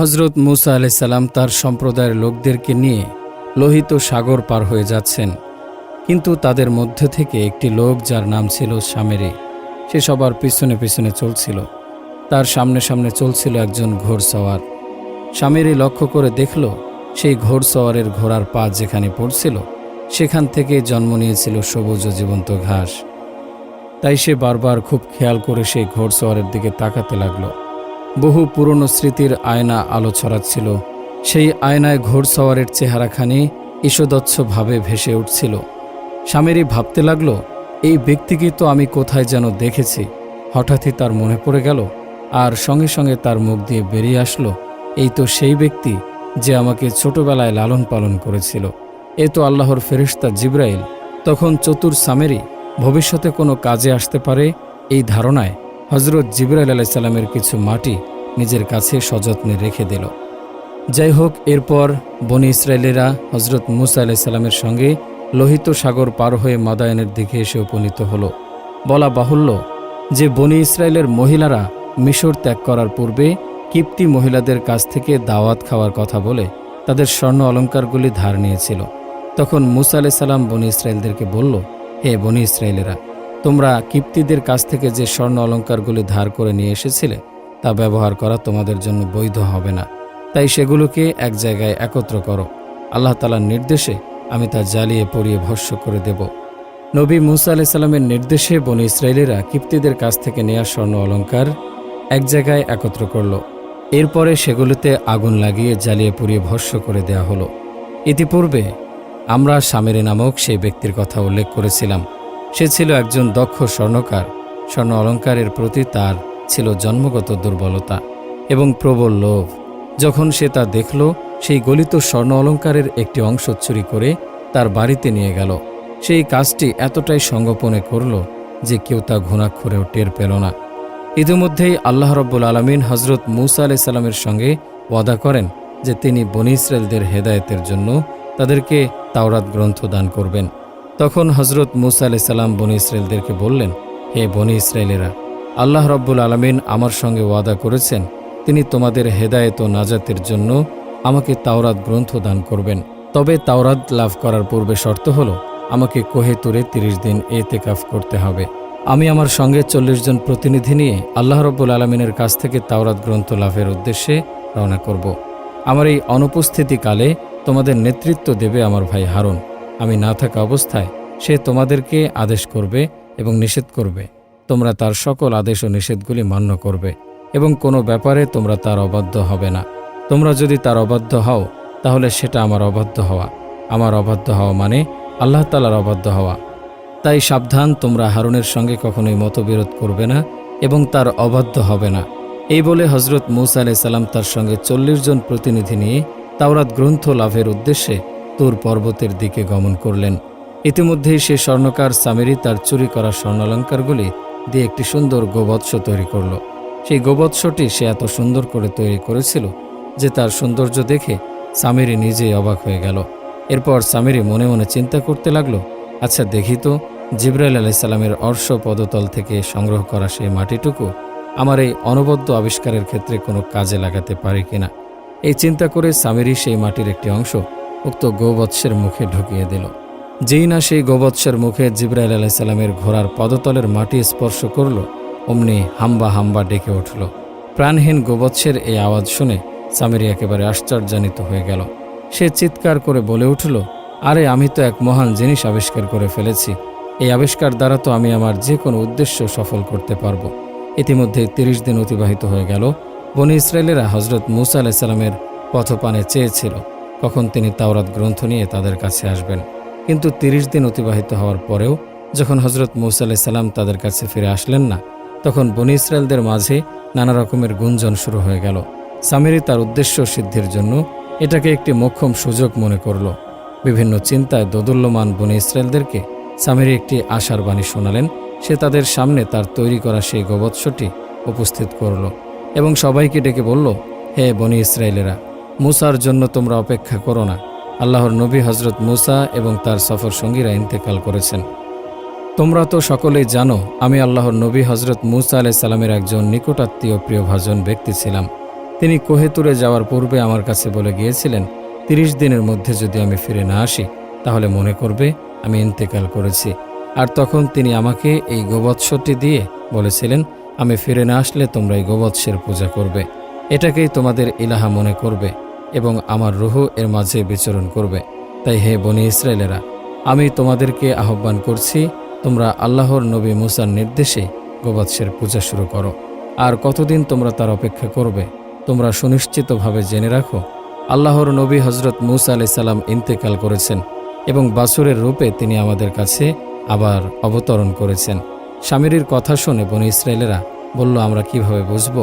হজরত মুসা আলাইসাল্লাম তার সম্প্রদায়ের লোকদেরকে নিয়ে লোহিত সাগর পার হয়ে যাচ্ছেন। কিন্তু তাদের মধ্যে থেকে একটি লোক যার নাম ছিল সামেরি, সে সবার পিছনে পিছনে চলছিল। তার সামনে সামনে চলছিল একজন ঘোড়সওয়ার। স্বামীরই লক্ষ্য করে দেখল, সেই ঘোড়সওয়ারের ঘোড়ার পা যেখানে পড়ছিল, সেখান থেকে জন্ম নিয়েছিল সবুজ জীবন্ত ঘাস। তাই সে বারবার খুব খেয়াল করে সেই ঘোড়সওয়ারের দিকে তাকাতে লাগল। বহু পুরনো স্মৃতির আয়না আলো ছড়াচ্ছিল। সেই আয়নায় ঘোড়সওয়ারের চেহারাখানি ঈষদচ্ছভাবে ভেসে উঠছিল। স্বামীরই ভাবতে লাগল, এই ব্যক্তিকে তো আমি কোথায় যেন দেখেছি। হঠাৎই তার মনে পড়ে গেল, আর সঙ্গে সঙ্গে তার মুখ দিয়ে বেরিয়ে আসলো, এই তো সেই ব্যক্তি যে আমাকে ছোটবেলায় লালন পালন করেছিল। এ তো আল্লাহর ফেরিস্তা জিব্রাইল। তখন চতুর সামেরি ভবিষ্যতে কোনো কাজে আসতে পারে এই ধারণায় হজরত জিব্রাইল আলাইসাল্লামের কিছু মাটি নিজের কাছে সযত্নে রেখে দিল। যাই হোক, এরপর বনি ইসরায়েলেরা হজরত মুসা আলাইসাল্লামের সঙ্গে লোহিত সাগর পার হয়ে মাদায়নের দিকে এসে উপনীত হল। বলা বাহুল্য যে বনি ইসরায়েলের মহিলারা মিশর ত্যাগ করার পূর্বে কিপ্তি মহিলাদের কাছ থেকে দাওয়াত খাওয়ার কথা বলে তাদের স্বর্ণ অলঙ্কারগুলি ধার নিয়েছিল। তখন মুসা আলাইসাল্লাম বনি ইসরায়েলদেরকে বলল, হে বনি ইসরায়েলেরা তোমরা কিপ্তিদের কাছ থেকে যে স্বর্ণ অলঙ্কারগুলি ধার করে নিয়ে এসেছিলে, তা ব্যবহার করা তোমাদের জন্য বৈধ হবে না। তাই সেগুলোকে এক জায়গায় একত্র করো। আল্লাহ তালার নির্দেশে আমি তা জ্বালিয়ে পড়িয়ে ভস্য করে দেব। নবী মুসা আলাইসাল্লামের নির্দেশে বনি ইসরায়েলেরা কিপ্তিদের কাছ থেকে নেওয়া স্বর্ণ অলঙ্কার এক জায়গায় একত্র করল। এরপরে সেগুলোতে আগুন লাগিয়ে জ্বালিয়ে পুড়িয়ে ভস্য করে দেয়া হলো। ইতিপূর্বে আমরা সামেরি নামক সেই ব্যক্তির কথা উল্লেখ করেছিলাম। সে ছিল একজন দক্ষ স্বর্ণকার। স্বর্ণ অলঙ্কারের প্রতি তার ছিল জন্মগত দুর্বলতা এবং প্রবল লোভ। যখন সে তা দেখল, সেই গলিত স্বর্ণ অলঙ্কারের একটি অংশ চুরি করে তার বাড়িতে নিয়ে গেল। সেই কাজটি এতটাই সঙ্গোপনে করল যে কেউ তা ঘুণাক্ষরেও টের পেল না। ইতিমধ্যেই আল্লাহ রব্বুল আলমিন হজরত মুসা আলাই সাল্লামের সঙ্গে ওয়াদা করেন যে তিনি বনি ইসরায়েলদের হেদায়েতের জন্য তাদেরকে তাওরাত গ্রন্থ দান করবেন। তখন হজরত মুসা আলাই সাল্লাম বনি ইসরায়েলদেরকে বললেন, হে বনি ইসরায়েলেরা আল্লাহ রব্বুল আলমিন আমার সঙ্গে ওয়াদা করেছেন, তিনি তোমাদের হেদায়েত ও নাজাতের জন্য আমাকে তাওরাত গ্রন্থ দান করবেন। তবে তাওরাত লাভ করার পূর্বে শর্ত হলো, আমাকে কোহে তুরে তিরিশ দিন এতেকাফ করতে হবে। আমি আমার সঙ্গে চল্লিশ জন প্রতিনিধি নিয়ে আল্লাহ রব্বুল আলমিনের কাছ থেকে তাওরাত গ্রন্থ লাভের উদ্দেশ্যে রওনা করব। আমার এই অনুপস্থিতিকালে তোমাদের নেতৃত্ব দেবে আমার ভাই হারুন। আমি না থাকা অবস্থায় সে তোমাদেরকে আদেশ করবে এবং নিষেধ করবে। তোমরা তার সকল আদেশ ও নিষেধগুলি মান্য করবে এবং কোনো ব্যাপারে তোমরা তার অবাধ্য হবে না। তোমরা যদি তার অবাধ্য হও, তাহলে সেটা আমার অবাধ্য হওয়া। আমার অবাধ্য হওয়া মানে আল্লাহ তালার অবাধ্য হওয়া। তাই সাবধান, তোমরা হারুনের সঙ্গে কখনোই মতবিরোধ করবে না এবং তার অবাধ্য হবে না। এই বলে হজরত মুসা আলাই সাল্লাম তার সঙ্গে চল্লিশ জন প্রতিনিধি নিয়ে তাওরাত গ্রন্থ লাভের উদ্দেশ্যে তুর পর্বতের দিকে গমন করলেন। ইতিমধ্যেই সে স্বর্ণকার সামেরি তার চুরি করা স্বর্ণালঙ্কারগুলি দিয়ে একটি সুন্দর গোবৎস তৈরি করল। সেই গোবৎসটি সে এত সুন্দর করে তৈরি করেছিল যে তার সৌন্দর্য দেখে সামেরি নিজেই অবাক হয়ে গেল। এরপর সামেরি মনে মনে চিন্তা করতে লাগল আচ্ছা দেখি তো, জিব্রাইল আলাইসাল্লামের অর্শ পদতল থেকে সংগ্রহ করা সেই মাটিটুকু আমার এই অনবদ্য আবিষ্কারের ক্ষেত্রে কোনো কাজে লাগাতে পারি কিনা? এই চিন্তা করে সামেরি সেই মাটির একটি অংশ উক্ত গোবৎসের মুখে ঢুকিয়ে দিল। যেই না সেই গোবৎসের মুখে জিব্রাইল আলাইসাল্লামের ঘোড়ার পদতলের মাটি স্পর্শ করল, অমনি হাম্বা হাম্বা ডেকে উঠল। প্রাণহীন গোবৎসের এই আওয়াজ শুনে সামেরি একেবারে আশ্চর্যান্বিত হয়ে গেল। সে চিৎকার করে বলে উঠল, আরে, আমি তো এক মহান জিনিস আবিষ্কার করে ফেলেছি। এই আবিষ্কার দ্বারা তো আমি আমার যে কোনো উদ্দেশ্য সফল করতে পারব। ইতিমধ্যে তিরিশ দিন অতিবাহিত হয়ে গেল। বনি ইসরায়েলেরা হজরত মুসা আলাইসাল্লামের পথপানে চেয়েছিল কখন তিনি তাওরাত গ্রন্থ নিয়ে তাদের কাছে আসবেন। কিন্তু তিরিশ দিন অতিবাহিত হওয়ার পরেও যখন হজরত মুসা আলাইসাল্লাম তাদের কাছে ফিরে আসলেন না, তখন বনি ইসরায়েলদের মাঝে নানা রকমের গুঞ্জন শুরু হয়ে গেল। সামিরি তার উদ্দেশ্য সিদ্ধির জন্য এটাকে একটি মোক্ষম সুযোগ মনে করল। বিভিন্ন চিন্তায় দোদুল্যমান বনি ইসরায়েলদেরকে সামিরি একটি আশার বাণী শোনালেন। সে তাদের সামনে তার তৈরি করা সেই গোবৎসটি উপস্থিত করল এবং সবাইকে ডেকে বলল, হে বনি ইসরায়েলেরা মুসার জন্য তোমরা অপেক্ষা করো না। আল্লাহর নবী হজরত মুসা এবং তার সফর সঙ্গীরা ইন্তেকাল করেছেন। তোমরা তো সকলেই জানো, আমি আল্লাহর নবী হজরত মুসা আলাই সাল্লামের একজন নিকটাত্মীয় প্রিয়ভাজন ব্যক্তি ছিলাম। তিনি কোহেতুরে যাওয়ার পূর্বে আমার কাছে বলে গিয়েছিলেন, তিরিশ দিনের মধ্যে যদি আমি ফিরে না আসি, তাহলে মনে করবে আমি ইন্তেকাল করেছি। আর তখন তিনি আমাকে এই গোবৎসটি দিয়ে বলেছিলেন, আমি ফিরে না আসলে তোমরা এই গোবৎসের পূজা করবে। এটাকেই তোমাদের ইলাহা মনে করবে। এবং আমার রুহ এর মাঝে বিচরণ করবে। তাই হে বনি ইসরায়েলেরা, আমি তোমাদেরকে আহ্বান করছি, তোমরা আল্লাহর নবী মুসার নির্দেশে গোবৎসের পূজা শুরু করো। আর কতদিন তোমরা তার অপেক্ষা করবে, তোমরা সুনিশ্চিতভাবে জেনে রাখো, আল্লাহর নবী হজরত মুসা আলাই সাল্লাম ইন্তেকাল করেছেন এবং বাসুরের রূপে তিনি আমাদের কাছে আবার অবতরণ করেছেন। স্বামীর কথা শুনে বনি ইসরায়েলেরা বলল, আমরা কীভাবে বুঝব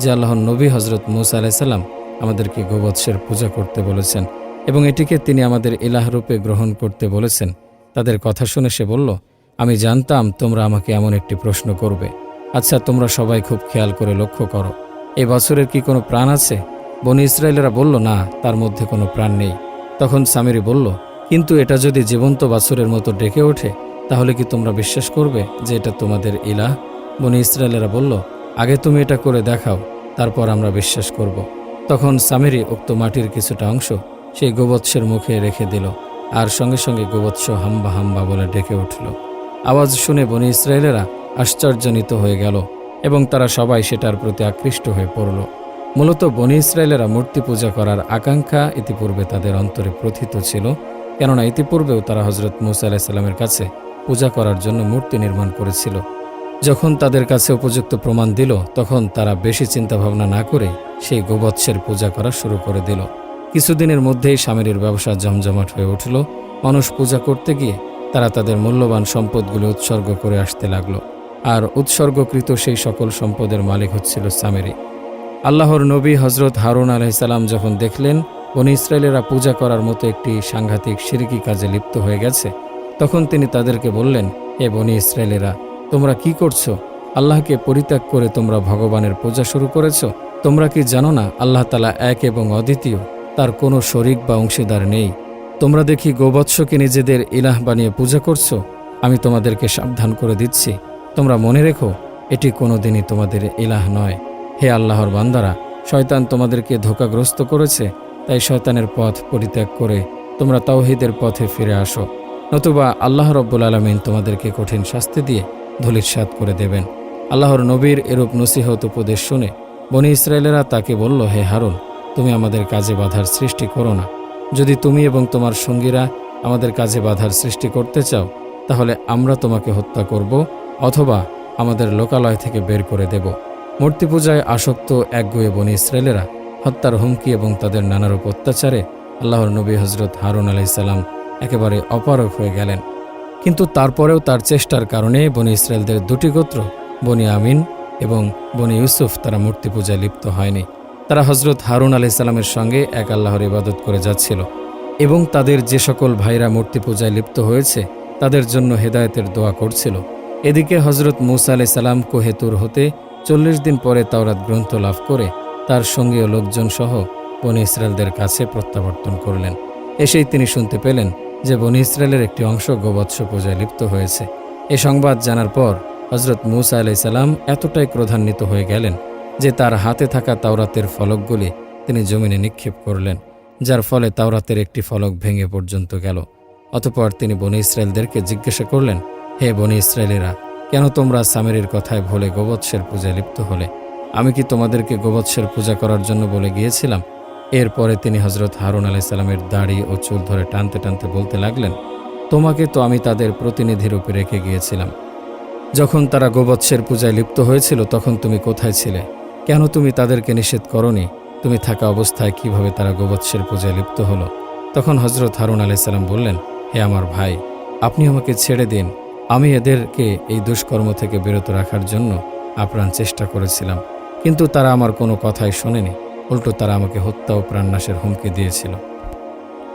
যে আল্লাহর নবী হজরত মুসা আলাই সাল্লাম আমাদেরকে গোবৎসের পূজা করতে বলেছেন এবং এটিকে তিনি আমাদের ইলাহ রূপে গ্রহণ করতে বলেছেন। তাদের কথা শুনে সে বলল, আমি জানতাম তোমরা আমাকে এমন একটি প্রশ্ন করবে। আচ্ছা তোমরা সবাই খুব খেয়াল করে লক্ষ্য করো। এ বছরের কি কোনো প্রাণ আছে? বনি ইসরায়েলেরা বলল, না, তার মধ্যে কোনো প্রাণ নেই। তখন সামিরি বলল, কিন্তু এটা যদি জীবন্ত বাছুরের মতো ডেকে ওঠে, তাহলে কি তোমরা বিশ্বাস করবে যে এটা তোমাদের ইলাহ? বনি ইসরায়েলেরা বলল, আগে তুমি এটা করে দেখাও, তারপর আমরা বিশ্বাস করব। তখন সামিরি উক্ত মাটির কিছুটা অংশ সেই গোবৎসের মুখে রেখে দিল আর সঙ্গে সঙ্গে গোবৎস হাম্বা হাম্বা বলে ডেকে উঠল। আওয়াজ শুনে বনি ইসরায়েলেরা আশ্চর্যজনিত হয়ে গেল এবং তারা সবাই সেটার প্রতি আকৃষ্ট হয়ে পড়ল। মূলত বনি ইসরায়েলেরা মূর্তি পূজা করার আকাঙ্ক্ষা ইতিপূর্বে তাদের অন্তরে প্রথিত ছিল, কেননা ইতিপূর্বেও তারা হজরত মুসা আলাহিসাল্লামের কাছে পূজা করার জন্য মূর্তি নির্মাণ করেছিল। যখন তাদের কাছে উপযুক্ত প্রমাণ দিল, তখন তারা বেশি চিন্তাভাবনা না করে সেই গোবৎসের পূজা করা শুরু করে দিল। কিছুদিনের মধ্যেই স্বামীর ব্যবসা জমজমাট হয়ে উঠল। মানুষ পূজা করতে গিয়ে তারা তাদের মূল্যবান সম্পদগুলো উৎসর্গ করে আসতে লাগল। আর উৎসর্গকৃত সেই সকল সম্পদের মালিক হচ্ছিল সামেরি আল্লাহর নবী হজরত হারুন আলাইসাল্লাম যখন দেখলেন, বনি ইসরায়েলেরা পূজা করার মতো একটি সাংঘাতিক সিরিকি কাজে লিপ্ত হয়ে গেছে, তখন তিনি তাদেরকে বললেন এ বনি ইসরায়েলেরা তোমরা কি করছ? আল্লাহকে পরিত্যাগ করে তোমরা ভগবানের পূজা শুরু করেছ? তোমরা কি জানো না আল্লাহ তালা এক এবং অদ্বিতীয়? তার কোনো শরিক বা অংশীদার নেই। তোমরা দেখি গোবৎসকে নিজেদের ইলাহ বানিয়ে পূজা করছ? আমি তোমাদেরকে সাবধান করে দিচ্ছি। তোমরা মনে রেখো, এটি কোনোদিনই তোমাদের ইলাহ নয়। হে আল্লাহর বান্দারা, শয়তান তোমাদেরকে ধোকাগ্রস্ত করেছে, তাই শয়তানের পথ পরিত্যাগ করে তোমরা তাওহিদের পথে ফিরে আসো। নতুবা আল্লাহ রব্বুল আলমিন তোমাদেরকে কঠিন শাস্তি দিয়ে ধলিৎসাত করে দেবেন। আল্লাহর নবীর এরূপ নসিহত উপদেশ শুনে বনি ইসরায়েলেরা তাকে বলল, হে হারুন, তুমি আমাদের কাজে বাধার সৃষ্টি করো না। যদি তুমি এবং তোমার সঙ্গীরা আমাদের কাজে বাধার সৃষ্টি করতে চাও, তাহলে আমরা তোমাকে হত্যা করব অথবা আমাদের লোকালয় থেকে বের করে দেব। মূর্তি পূজায় আসক্ত একগুয়ে বনি ইসরায়েলেরা হত্যার হুমকি এবং তাদের নানারূপ অত্যাচারে আল্লাহর নবী হজরত হারুন আলাইসাল্লাম একেবারে অপারক হয়ে গেলেন। কিন্তু তারপরেও তার চেষ্টার কারণে বনি ইসরায়েলদের দুটি গোত্র, বনি আমিন এবং বনি ইউসুফ, তারা মূর্তি পূজায় লিপ্ত হয়নি। তারা হজরত হারুন আলাইসাল্লামের সঙ্গে এক আল্লাহর ইবাদত করে যাচ্ছিল এবং তাদের যে সকল ভাইরা মূর্তি পূজায় লিপ্ত হয়েছে, তাদের জন্য হেদায়তের দোয়া করছিল। এদিকে হজরত মুসা আলাই সাল্লাম কোহেতুর হতে চল্লিশ দিন পরে তাওরাত গ্রন্থ লাভ করে তার সঙ্গীয় লোকজন সহ বনি ইসরায়েলদের কাছে প্রত্যাবর্তন করলেন। এসেই তিনি শুনতে পেলেন যে বনি ইসরায়েলের একটি অংশ গোবৎস পূজায় লিপ্ত হয়েছে। এ সংবাদ জানার পর হজরত মুসা আলাই সাল্লাম এতটাই ক্রধান্বিত হয়ে গেলেন যে তার হাতে থাকা তাওরাতের ফলকগুলি তিনি জমিনে নিক্ষেপ করলেন, যার ফলে তাওরাতের একটি ফলক ভেঙে পর্যন্ত গেল। অতপর তিনি বনি ইসরায়েলদেরকে জিজ্ঞাসা করলেন, হে বনি ইসরায়েলেরা, কেন তোমরা সামেরির কথায় ভুলে গোবৎসের পূজায় লিপ্ত হলে? আমি কি তোমাদেরকে গোবৎসের পূজা করার জন্য বলে গিয়েছিলাম? এরপরে তিনি হজরত হারুন আলাই সাল্লামের দাড়ি ও চুল ধরে টানতে টানতে বলতে লাগলেন, তোমাকে তো আমি তাদের প্রতিনিধি রূপে রেখে গিয়েছিলাম। যখন তারা গোবৎসের পূজায় লিপ্ত হয়েছিল, তখন তুমি কোথায় ছিলে? কেন তুমি তাদেরকে নিষেধ করনি? তুমি থাকা অবস্থায় কীভাবে তারা গোবৎসের পূজায় লিপ্ত হলো? তখন হজরত হারুন আলাইসাল্লাম বললেন, হে আমার ভাই, আপনি আমাকে ছেড়ে দিন। আমি এদেরকে এই দুষ্কর্ম থেকে বিরত রাখার জন্য আপ্রাণ চেষ্টা করেছিলাম, কিন্তু তারা আমার কোনো কথাই শোনেনি। উল্টো তারা আমাকে হত্যা ও প্রাণনাশের হুমকি দিয়েছিল।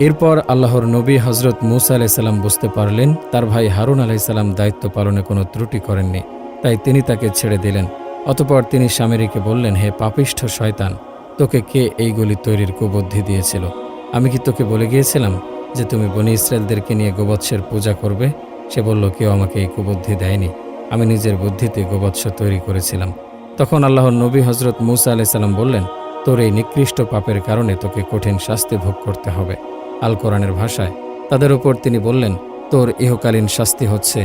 এরপর আল্লাহর নবী হজরত মুসা আলাইসাল্লাম বুঝতে পারলেন, তার ভাই হারুন আলাইসাল্লাম দায়িত্ব পালনে কোনো ত্রুটি করেননি। তাই তিনি তাকে ছেড়ে দিলেন। অতপর তিনি স্বামীরিকে বললেন, হে পাপিষ্ঠ শয়তান, তোকে কে এইগুলি তৈরির কুবুদ্ধি দিয়েছিল? আমি কি তোকে বলে গিয়েছিলাম যে তুমি বনি ইসরায়েলদেরকে নিয়ে গোবৎসের পূজা করবে সে বলল, কেউ আমাকে এই কুবুদ্ধি দেয়নি। আমি নিজের বুদ্ধিতে গোবৎস তৈরি করেছিলাম তখন আল্লাহর নবী হজরত মুসা আলাইসাল্লাম বললেন তোর এই নিকৃষ্ট পাপের কারণে তোকে কঠিন শাস্তি ভোগ করতে হবে। আল কোরআনের ভাষায় তাদের উপর তিনি বললেন, তোর ইহকালীন শাস্তি হচ্ছে,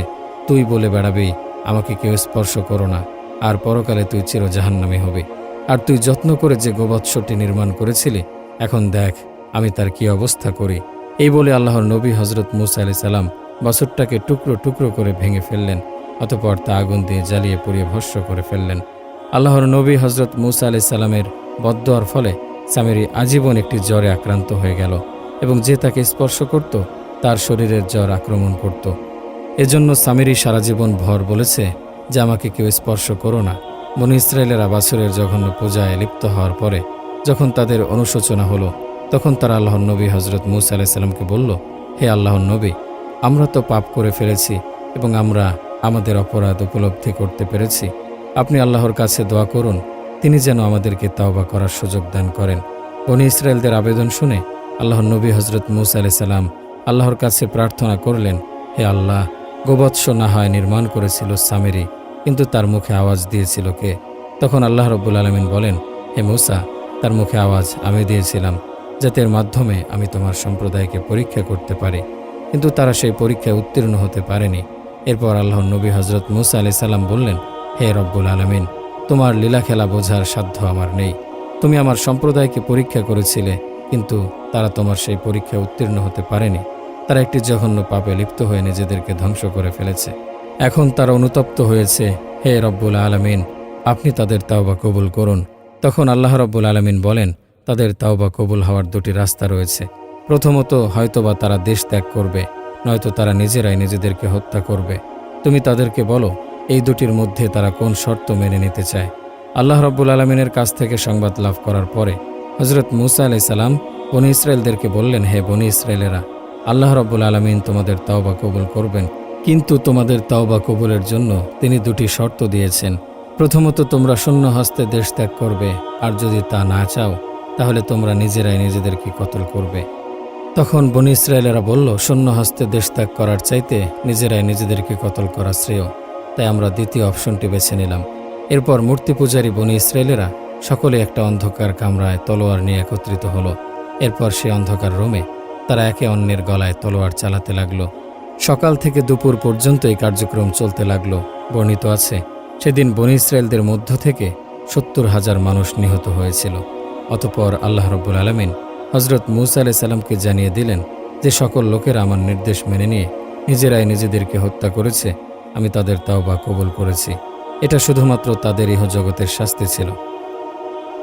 তুই বলে বেড়াবি, আমাকে কেউ স্পর্শ করো না, আর পরকালে তুই চির জাহান্নামী হবি। আর তুই যত্ন করে যে গোবৎসটি নির্মাণ করেছিলি, এখন দেখ, আমি তার কি অবস্থা করি। এই বলে আল্লাহর নবী হজরত মুসা আলি সাল্লাম বছরটাকে টুকরো টুকরো করে ভেঙে ফেললেন, অতপর তা আগুন দিয়ে জ্বালিয়ে পুড়িয়ে ভস্য করে ফেললেন। আল্লাহর নবী হজরত মুসা আলি সাল্লামের বদোয়ার ফলে সামেরি আজীবন একটি জ্বরে আক্রান্ত হয়ে গেল এবং যে তাকে স্পর্শ করত, তার শরীরের জ্বর আক্রমণ করত। এজন্য সামিরি সারা জীবন ভর বলেছে যে আমাকে কেউ স্পর্শ করো না। বনি ইসরায়েলের আবাসুরের জঘন্য পূজায় লিপ্ত হওয়ার পরে যখন তাদের অনুশোচনা হলো, তখন তারা আল্লাহর নবী হজরত মুসা আলাইসাল্লামকে বলল, হে আল্লাহর নবী, আমরা তো পাপ করে ফেলেছি এবং আমরা আমাদের অপরাধ উপলব্ধি করতে পেরেছি। আপনি আল্লাহর কাছে দোয়া করুন তিনি যেন আমাদেরকে তাওবা করার সুযোগ দান করেন। বনি ইসরায়েলদের আবেদন শুনে আল্লাহর নবী হজরত মুসা আলাইসাল্লাম আল্লাহর কাছে প্রার্থনা করলেন, হে আল্লাহ, গোবৎস না হয় নির্মাণ করেছিল সামেরি, কিন্তু তার মুখে আওয়াজ দিয়েছিল কে? তখন আল্লাহ রব্বুল আলমিন বলেন, হে মুসা, তার মুখে আওয়াজ আমি দিয়েছিলাম, যাতে মাধ্যমে আমি তোমার সম্প্রদায়কে পরীক্ষা করতে পারি। কিন্তু তারা সেই পরীক্ষায় উত্তীর্ণ হতে পারেনি। এরপর আল্লাহর নবী হজরত মুসা আলি সাল্লাম বললেন, হে রব্বুল আলমিন তোমার লীলা খেলা বোঝার সাধ্য আমার নেই। তুমি আমার সম্প্রদায়কে পরীক্ষা করেছিলে, কিন্তু তারা তোমার সেই পরীক্ষায় উত্তীর্ণ হতে পারেনি। তারা একটি জঘন্য পাপে লিপ্ত হয়ে নিজেদেরকে ধ্বংস করে ফেলেছে। এখন তারা অনুতপ্ত হয়েছে, হে রব্বুল আলমিন, আপনি তাদের তাওবা কবুল করুন। তখন আল্লাহ রব্বুল আলমিন বলেন, তাদের তাওবা কবুল হওয়ার দুটি রাস্তা রয়েছে। প্রথমত, হয়তোবা তারা দেশ ত্যাগ করবে, নয়তো তারা নিজেরাই নিজেদেরকে হত্যা করবে। তুমি তাদেরকে বলো এই দুটির মধ্যে তারা কোন শর্ত মেনে নিতে চায়? আল্লাহ রব্বুল আলমিনের কাছ থেকে সংবাদ লাভ করার পরে হজরত মুসা আলাই সালাম বনি ইসরায়েলদেরকে বললেন, হে বনি ইসরায়েলেরা আল্লাহ রব্বুল আলমিন তোমাদের তাওবা কবুল করবেন। কিন্তু তোমাদের তাওবা কবুলের জন্য তিনি দুটি শর্ত দিয়েছেন। প্রথমত, তোমরা শূন্য হস্তে দেশ ত্যাগ করবে, আর যদি তা না চাও, তাহলে তোমরা নিজেরাই নিজেদেরকে কতল করবে। তখন বনি ইসরায়েলেরা বলল, শূন্য হস্তে দেশ ত্যাগ করার চাইতে নিজেরাই নিজেদেরকে কতল করা শ্রেয়। তাই আমরা দ্বিতীয় অপশনটি বেছে নিলাম। এরপর মূর্তি পূজারী বনি ইসরায়েলেরা সকলে একটা অন্ধকার কামরায় তলোয়ার নিয়ে একত্রিত হলো। এরপর সে অন্ধকার রোমে তারা একে অন্যের গলায় তলোয়ার চালাতে লাগল। সকাল থেকে দুপুর পর্যন্ত এই কার্যক্রম চলতে লাগল। বর্ণিত আছে, সেদিন বনি ইসরায়েলদের মধ্য থেকে সত্তর হাজার মানুষ নিহত হয়েছিল। অতপর আল্লাহ রব্বুল আলমিন হজরত মুসা আলাই সাল্লামকে জানিয়ে দিলেন যে সকল লোকেরা আমার নির্দেশ মেনে নিয়ে নিজেরাই নিজেদেরকে হত্যা করেছে আমি তাদের তাওবা কবুল করেছি। এটা শুধুমাত্র তাদের ইহজগতের শাস্তি ছিল।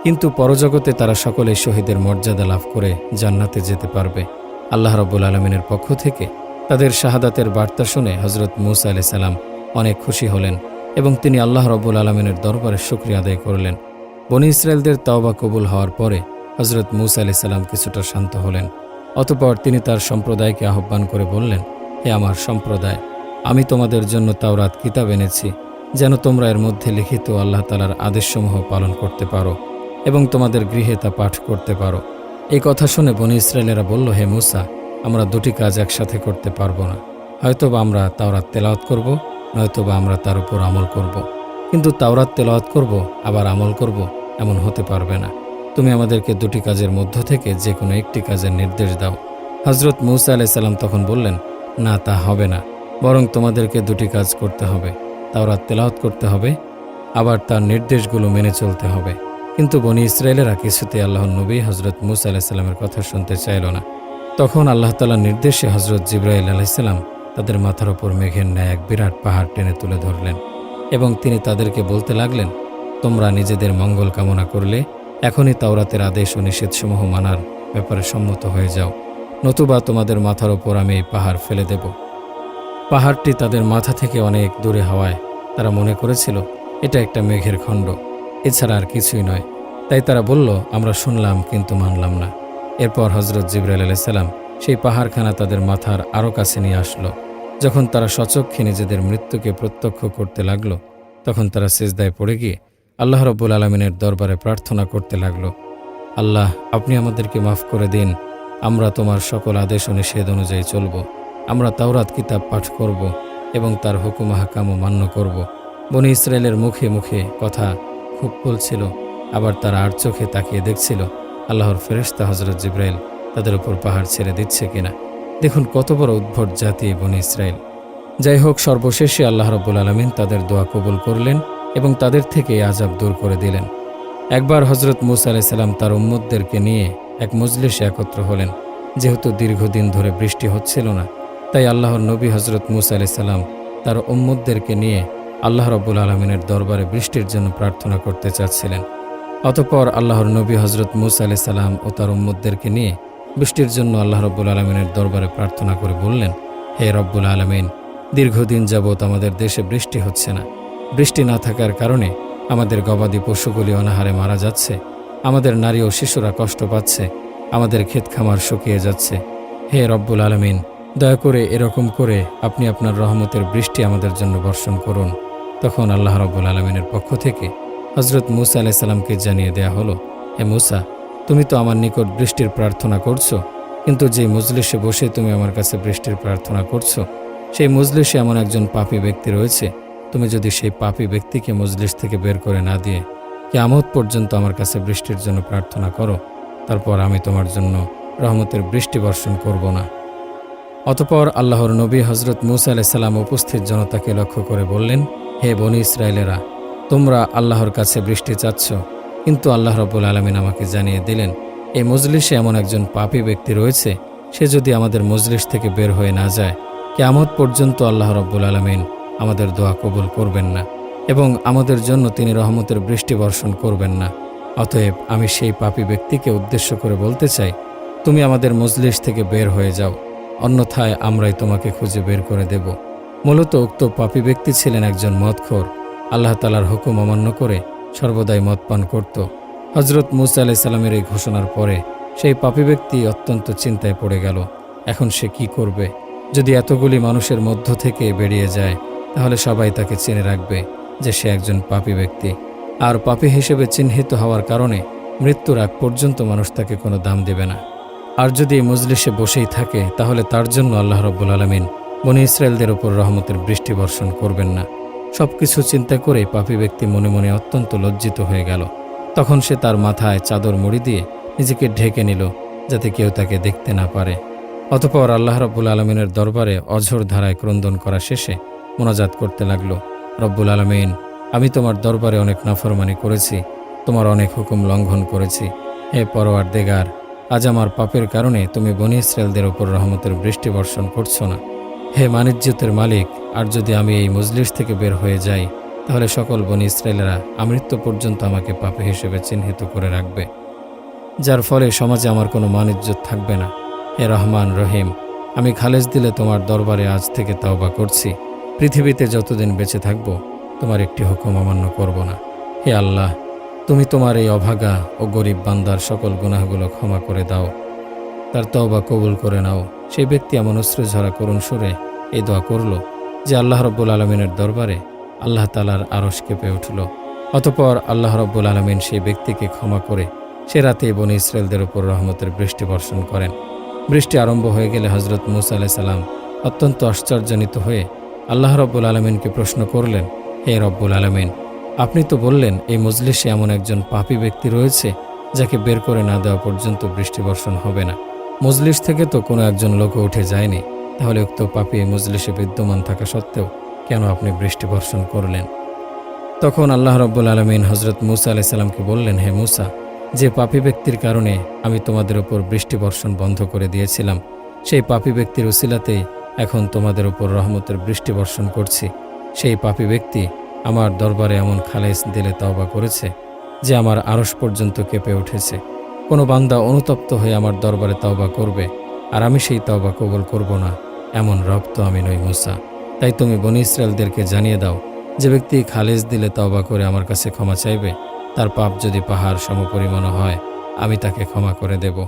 কিন্তু পরজগতে তারা সকলে শহীদের মর্যাদা লাভ করে জান্নাতে যেতে পারবে। আল্লাহ রব্বুল আলমিনের পক্ষ থেকে তাদের শাহাদাতের বার্তা শুনে হজরত মুসা আলি সাল্লাম অনেক খুশি হলেন এবং তিনি আল্লাহ রব্বুল আলমিনের দরবারে শুক্রিয়া আদায় করলেন। বনি ইসরায়েলদের তাওবা কবুল হওয়ার পরে হজরত মুসা আলি সাল্লাম কিছুটা শান্ত হলেন। অতপর তিনি তার সম্প্রদায়কে আহ্বান করে বললেন, হে আমার সম্প্রদায় আমি তোমাদের জন্য তাওরাত কিতাব এনেছি, যেন তোমরা এর মধ্যে লিখিত আল্লাহ তালার আদেশসমূহ পালন করতে পারো এবং তোমাদের গৃহে তা পাঠ করতে পারো। এই কথা শুনে বনি ইসরায়েলেরা বলল, হে মুসা, আমরা দুটি কাজ একসাথে করতে পারব না। হয়তোবা আমরা তাওরাত তেলাওয়াত করব, নয়তোবা আমরা তার উপর আমল করব। কিন্তু তাওরাত তেলাওয়াত করব, আবার আমল করব, এমন হতে পারবে না। তুমি আমাদেরকে দুটি কাজের মধ্য থেকে যে কোনো একটি কাজের নির্দেশ দাও। হজরত মুসা আলাইসাল্লাম তখন বললেন, না, তা হবে না। বরং তোমাদেরকে দুটি কাজ করতে হবে, তাওরাত তেলাওত করতে হবে, আবার তার নির্দেশগুলো মেনে চলতে হবে। কিন্তু বনি ইসরায়েলেরা কিছুতে আল্লাহ নবী হজরত মুসা আলাহিসাল্লামের কথা শুনতে চাইল না। তখন আল্লাহ তালার নির্দেশে হজরত জিব্রাইল আলাইসাল্লাম তাদের মাথার ওপর মেঘের ন্যায় এক বিরাট পাহাড় টেনে তুলে ধরলেন এবং তিনি তাদেরকে বলতে লাগলেন, তোমরা নিজেদের মঙ্গল কামনা করলে এখনই তাওরাতের আদেশ ও নিষেধসমূহ মানার ব্যাপারে সম্মত হয়ে যাও। নতুবা তোমাদের মাথার ওপর আমি এই পাহাড় ফেলে দেব। পাহাড়টি তাদের মাথা থেকে অনেক দূরে হওয়ায় তারা মনে করেছিল, এটা একটা মেঘের খণ্ড। এছাড়া আর কিছুই নয়। তাই তারা বলল, আমরা শুনলাম কিন্তু মানলাম না। এরপর হজরত জিব্রাইল আলাইসাল্লাম সেই পাহাড়খানা তাদের মাথার আরও কাছে নিয়ে আসলো। যখন তারা সচক্ষে নিজেদের মৃত্যুকে প্রত্যক্ষ করতে লাগল, তখন তারা সেজদায় পড়ে গিয়ে আল্লাহ রব্বুল আলমিনের দরবারে প্রার্থনা করতে লাগল, আল্লাহ, আপনি আমাদেরকে মাফ করে দিন। আমরা তোমার সকল আদেশ ও নিষেধ অনুযায়ী চলব। আমরা তাওরাত কিতাব পাঠ করব এবং তার হুকুম হাকামও মান্য করব। বনি ইসরায়েলের মুখে মুখে কথা খুব বলছিল, আবার তারা আর চোখে তাকিয়ে দেখছিল, আল্লাহর ফেরেশতা হজরত জিব্রাইল তাদের উপর পাহাড় ছেড়ে দিচ্ছে কিনা। দেখুন কত বড় উদ্ভট জাতি বনি ইসরায়েল। যাই হোক, সর্বশেষে আল্লাহ রব্বুল আলমিন তাদের দোয়া কবুল করলেন এবং তাদের থেকে আজাব দূর করে দিলেন। একবার হজরত মুসা আলাইসাল্লাম তার উম্মদদেরকে নিয়ে এক মজলিসে একত্র হলেন। যেহেতু দীর্ঘদিন ধরে বৃষ্টি হচ্ছিল না তাই আল্লাহর নবী হজরত মুসা আলাইসাল্লাম তার উম্মদদেরকে নিয়ে আল্লাহ রব্বুল আলমিনের দরবারে বৃষ্টির জন্য প্রার্থনা করতে চাচ্ছিলেন। অতপর আল্লাহর নবী হজরত মুসা আলাইসাল্লাম ও তার উম্মদদেরকে নিয়ে বৃষ্টির জন্য আল্লাহ রব্বুল আলমিনের দরবারে প্রার্থনা করে বললেন, হে রব্বুল আলমিন, দীর্ঘদিন যাবৎ আমাদের দেশে বৃষ্টি হচ্ছে না। বৃষ্টি না থাকার কারণে আমাদের গবাদি পশুগুলি অনাহারে মারা যাচ্ছে। আমাদের নারী ও শিশুরা কষ্ট পাচ্ছে। আমাদের ক্ষেত খামার শুকিয়ে যাচ্ছে। হে রব্বুল আলমিন দয়া করে এরকম করে আপনি আপনার রহমতের বৃষ্টি আমাদের জন্য বর্ষণ করুন। তখন আল্লাহ রব্বুল আলমিনের পক্ষ থেকে হজরত মুসা আলাইসাল্লামকে জানিয়ে দেয়া হলো, হে মুসা, তুমি তো আমার নিকট বৃষ্টির প্রার্থনা করছ, কিন্তু যে মজলিসে বসে তুমি আমার কাছে বৃষ্টির প্রার্থনা করছ, সেই মজলিসে এমন একজন পাপী ব্যক্তি রয়েছে, তুমি যদি সেই পাপী ব্যক্তিকে মজলিস থেকে বের করে না দিয়ে কেয়ামত পর্যন্ত আমার কাছে বৃষ্টির জন্য প্রার্থনা করো, তারপর আমি তোমার জন্য রহমতের বৃষ্টি বর্ষণ করব না। অতপর আল্লাহর নবী হজরত মুসা আলাইসাল্লাম উপস্থিত জনতাকে লক্ষ্য করে বললেন, হে বনি ইসরায়েলেরা, তোমরা আল্লাহর কাছে বৃষ্টি চাচ্ছ, কিন্তু আল্লাহ রব্বুল আলমিন আমাকে জানিয়ে দিলেন এই মজলিসে এমন একজন পাপী ব্যক্তি রয়েছে, সে যদি আমাদের মজলিস থেকে বের হয়ে না যায়, কেয়ামত পর্যন্ত আল্লাহ রব্বুল আলমিন আমাদের দোয়া কবুল করবেন না এবং আমাদের জন্য তিনি রহমতের বৃষ্টি বর্ষণ করবেন না। অতএব আমি সেই পাপী ব্যক্তিকে উদ্দেশ্য করে বলতে চাই, তুমি আমাদের মজলিস থেকে বের হয়ে যাও। অন্যথায় আমরাই তোমাকে খুঁজে বের করে দেব। মূলত উক্ত পাপী ব্যক্তি ছিলেন একজন মদখোর। আল্লাহ তালার হুকুম অমান্য করে সর্বদাই মদ পান করত। হজরত মুসা আলাইসাল্লামের এই ঘোষণার পরে সেই পাপী ব্যক্তি অত্যন্ত চিন্তায় পড়ে গেল। এখন সে কি করবে? যদি এতগুলি মানুষের মধ্য থেকে বেরিয়ে যায়, তাহলে সবাই তাকে চিনে রাখবে যে সে একজন পাপী ব্যক্তি। আর পাপী হিসেবে চিহ্নিত হওয়ার কারণে মৃত্যুর আগ পর্যন্ত মানুষ তাকে কোনো দাম দেবে না। আর যদি এই মজলিসে বসেই থাকে, তাহলে তার জন্য আল্লাহ রব্বুল আলমিন বনি ইসরায়েলদের ওপর রহমতের বৃষ্টি বর্ষণ করবেন না। সব কিছু চিন্তা করে পাপী ব্যক্তি মনে মনে অত্যন্ত লজ্জিত হয়ে গেল। তখন সে তার মাথায় চাদর মুড়ি দিয়ে নিজেকে ঢেকে নিল, যাতে কেউ তাকে দেখতে না পারে। অতপর আল্লাহ রব্বুল আলমিনের দরবারে অঝোর ধারায় ক্রন্দন করা শেষে মোনাজাত করতে লাগল, রব্বুল আলমিন, আমি তোমার দরবারে অনেক নাফরমানি করেছি, তোমার অনেক হুকুম লঙ্ঘন করেছি। হে পরোয়ার দেগার আজ আমার পাপের কারণে তুমি বনি ইসরায়েলদের ওপর রহমতের বৃষ্টি বর্ষণ করছ না। হে মানিজ্যতের মালিক, আর যদি আমি এই মজলিস থেকে বের হয়ে যাই, তাহলে সকল বনি ইসরায়েলেরা আমৃত্য পর্যন্ত আমাকে পাপে হিসেবে চিহ্নিত করে রাখবে। যার ফলে সমাজে আমার কোনো মানিজ্যত থাকবে না। হে রহমান রহিম, আমি খালেজ দিলে তোমার দরবারে আজ থেকে তাওবা করছি। পৃথিবীতে যতদিন বেঁচে থাকব, তোমার একটি হুকুম অমান্য করব না। হে আল্লাহ তুমি তোমার এই অভাগা ও গরিব বান্দার সকল গুনাহগুলো ক্ষমা করে দাও। তার তওবা কবুল করে নাও। সেই ব্যক্তি এমন অশ্রু ঝরা করুণ সুরে এই দোয়া করল যে আল্লাহ রব্বুল আলমিনের দরবারে আল্লাহ তালার আরস কেঁপে উঠল। অতপর আল্লাহ রব্বুল আলমিন সেই ব্যক্তিকে ক্ষমা করে সে রাতে বনি ইসরায়েলদের উপর রহমতের বৃষ্টি বর্ষণ করেন। বৃষ্টি আরম্ভ হয়ে গেলে হজরত মুসা আলাহ সাল্লাম অত্যন্ত আশ্চর্যজনিত হয়ে আল্লাহ রব্বুল আলমিনকে প্রশ্ন করলেন, হে রব্বুল আলমিন আপনি তো বললেন, এই মজলিসে এমন একজন পাপী ব্যক্তি রয়েছে, যাকে বের করে না দেওয়া পর্যন্ত বৃষ্টি বর্ষণ হবে না। মজলিস থেকে তো কোনো একজন লোক উঠে যায়নি। তাহলে উক্ত পাপি এই মজলিসে বিদ্যমান থাকা সত্ত্বেও কেন আপনি বৃষ্টি বর্ষণ করলেন? তখন আল্লাহ রব্বুল আলমিন হজরত মুসা আলাইসাল্লামকে বললেন, হে মুসা, যে পাপী ব্যক্তির কারণে আমি তোমাদের ওপর বৃষ্টি বর্ষণ বন্ধ করে দিয়েছিলাম, সেই পাপী ব্যক্তির উসিলাতেই এখন তোমাদের উপর রহমতের বৃষ্টি বর্ষণ করছি। সেই পাপী ব্যক্তি আমার দরবারে এমন খালেস দিলে তওবা করেছে যে আমার আড়স পর্যন্ত কেঁপে উঠেছে। কোনো বান্দা অনুতপ্ত হয়ে আমার দরবারে তওবা করবে, আর আমি সেই তওবা কবল করব না, এমন রব তো আমি নই মুসা। তাই তুমি বনি ইসরায়েলদেরকে জানিয়ে দাও, যে ব্যক্তি খালেজ দিলে তওবা করে আমার কাছে ক্ষমা চাইবে, তার পাপ যদি পাহাড় সমপরিমাণ হয়, আমি তাকে ক্ষমা করে দেব।